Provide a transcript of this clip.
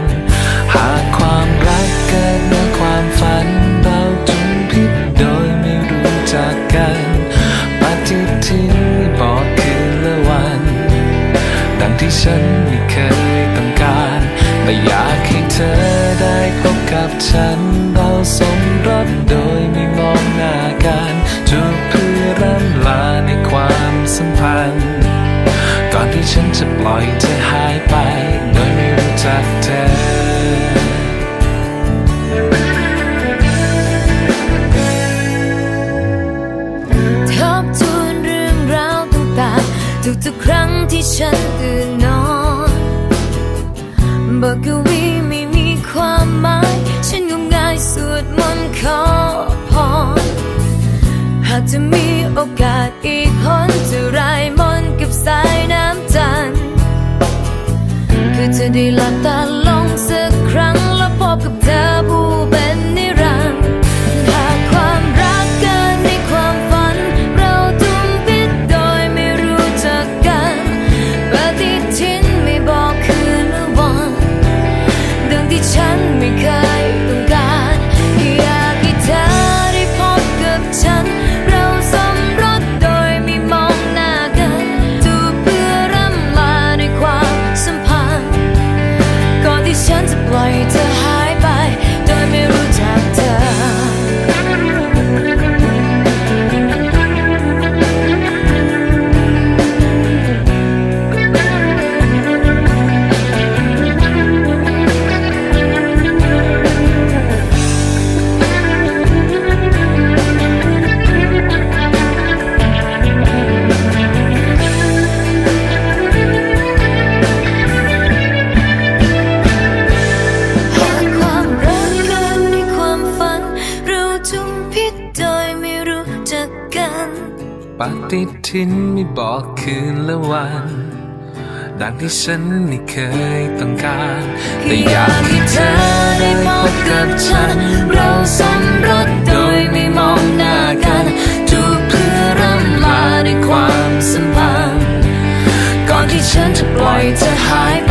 ร์ ที่ฉันไม่เคยต้องการแต่อยากให้เธอได้พบกับฉัน เราสมรสโดยไม่มองหน้ากันจูบเพื่อร่ำลาในความสัมพันธ์ ก่อนที่ฉันจะปล่อยเธอหายไป โดยไม่รู้จักเธอทบทวนเรื่องราวตุลาทุกๆครั้งที่ฉันตื่น กวีไม่มีความหมาย ฉันงมงายสวดมนต์ขอพร หากจะมีโอกาสอีกคนจะรายมนกับสายน้ำจันทร์คือจะได้หลับตา ปฏิทินไม่บอกคืนและวัน ดังที่ฉันไม่เคยต้องการ แต่อยากให้เธอได้พบกับฉัน เราสมรสโดยไม่มองหน้ากันจูบเพื่อร่ำลาในความสัมพันธ์ ก่อนที่ฉันจะปล่อยเธอหายไป